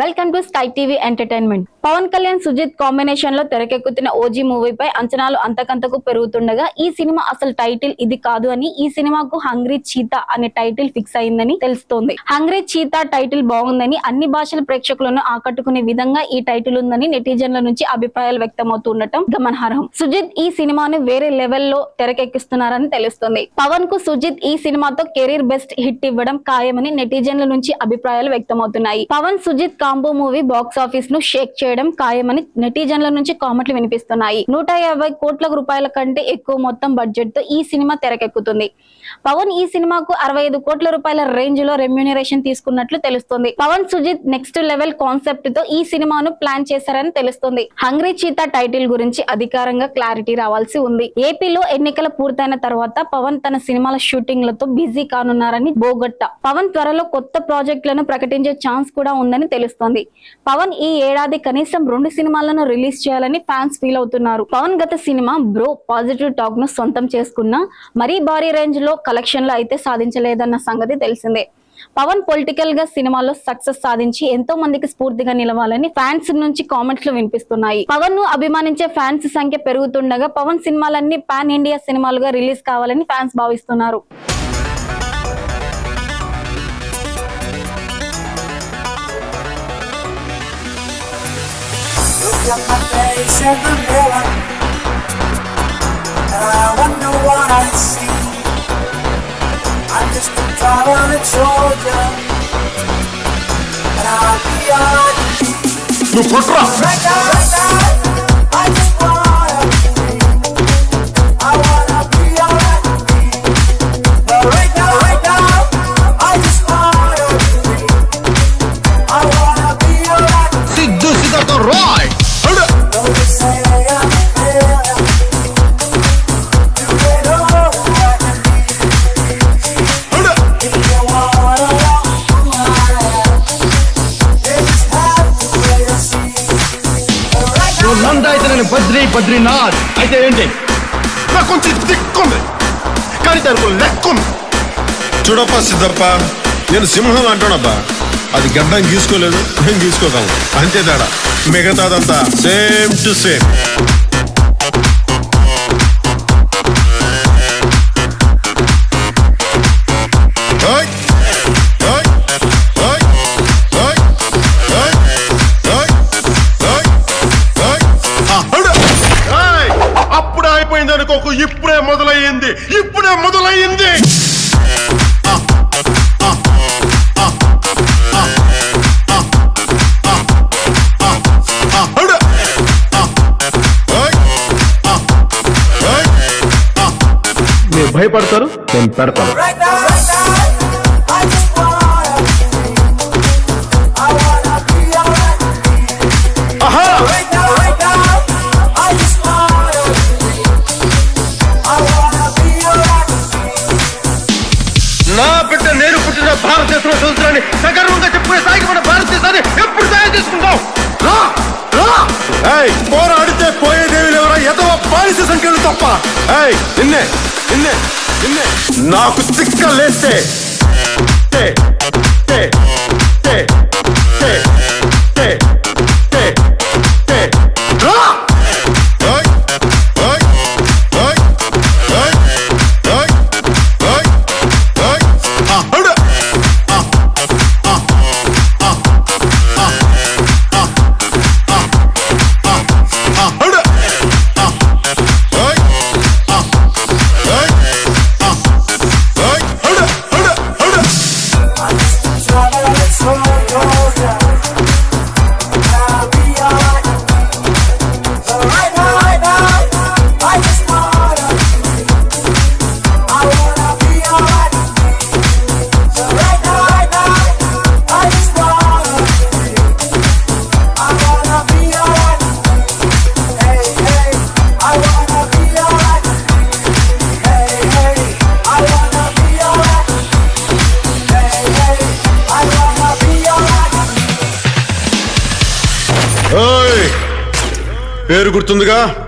Welcome to sky TV entertainment. Pawan Kalyan Sujeeth కాంబినేషన్లో తెరకెక్కుతున్న OG మూవీపై అంచనాలు అంతకంతకు పెరుగుతుండగా ఈ సినిమా అసలు టైటిల్ ఇది కాదు అని ఈ సినిమాకు హంగ్రీ చీతా అనే టైటిల్ ఫిక్స్ అయిందని తెలుస్తోంది. హంగ్రీ చీతా టైటిల్ బాగుందని అన్ని భాషల ప్రేక్షకులను ఆకట్టుకునే విధంగా ఈ టైటిల్ ఉందని నెటిజన్ల నుంచి అభిప్రాయాలు వ్యక్తమవుతుండటం గమనార్హం. సుజిత్ ఈ సినిమాను వేరే లెవెల్లో తెరకెక్కిస్తున్నారని తెలుస్తుంది. పవన్కు సుజిత్ ఈ సినిమాతో కెరీర్ బెస్ట్ హిట్ ఇవ్వడం ఖాయమని నెటిజన్ల నుంచి అభిప్రాయాలు వ్యక్తమవుతున్నాయి. Pawan Sujeeth combo movie box ఆఫీస్ను shake చేయడం ఖాయమని నెటిజన్ల నుంచి కామెంట్లు వినిపిస్తున్నాయి. నూట యాభై కోట్ల రూపాయల కంటే ఎక్కువ మొత్తం బడ్జెట్తో ఈ సినిమా తెరకెక్కుతుంది. పవన్ ఈ సినిమాకు అరవై ఐదు కోట్ల రూపాయల రేంజ్లో రెమ్యూనరేషన్ తీసుకున్నట్లు తెలుస్తుంది. పవన్ సుజిత్ నెక్స్ట్ లెవెల్ కాన్సెప్ట్తో ఈ సినిమాను ప్లాన్ చేశారని తెలుస్తుంది. హంగ్రీ చీతా టైటిల్ గురించి అధికారంగా క్లారిటీ రావాల్సి ఉంది. ఏపీలో ఎన్నికల పూర్తయిన తర్వాత పవన్ తన సినిమాల షూటింగ్లతో బిజీ కానున్నారని బోగట్ట. పవన్ త్వరలో కొత్త ప్రాజెక్టులను ప్రకటించే ఛాన్స్ కూడా ఉందని తెలుస్తుంది. పవన్ ఈ ఏడాది కనీసం రెండు సినిమాలను రిలీజ్ చేయాలని ఫ్యాన్స్ ఫీల్ అవుతున్నారు. పవన్ గత సినిమా బ్రో పాజిటివ్ టాక్ను సొంతం చేసుకున్న మరీ భారీ రేంజ్లో కలెక్షన్లు అయితే సాధించలేదన్న సంగతి తెలిసిందే. పవన్ పొలిటికల్గా సినిమాలో సక్సెస్ సాధించి ఎంతో మందికి స్ఫూర్తిగా నిలవాలని ఫ్యాన్స్ నుంచి కామెంట్స్ వినిపిస్తున్నాయి. పవన్ను అభిమానించే ఫ్యాన్స్ సంఖ్య పెరుగుతుండగా పవన్ సినిమాలన్నీ పాన్ ఇండియా సినిమాలుగా రిలీజ్ కావాలని ఫ్యాన్స్ భావిస్తున్నారు. eyes on my face in the mirror And I wonder what I see I'm just a child on a soldier And I'll be on it right now. Right now. Right Nanda అయితే నేను బద్రి బద్రీనాథ్. అయితే ఏంటి? నాకు కొంచెం దిక్కుంది కానీ దానికి లెక్కుంది. చూడప్ప సిద్ధప్ప నేను సింహం అంటానబ్బా. అది గడ్డం గీసుకోలేదు మేము గీసుకోగలం అంతే తేడా. మిగతాదంతా సేమ్ టు సేమ్. భయపడతారు? be alright. నా బిడ్డ నేను పుట్టిన భారతదేశంలో చదువుతున్నాను సగర్వంగా చెప్పుకునే స్థాయికి మన భారతదేశాన్ని ఎప్పుడు తయారు చేసుకుంటాం తప్ప. ఏయ్ నిన్నే నిన్నే నిన్నే. నాకు తిక్క పేరు గుర్తుందిగా?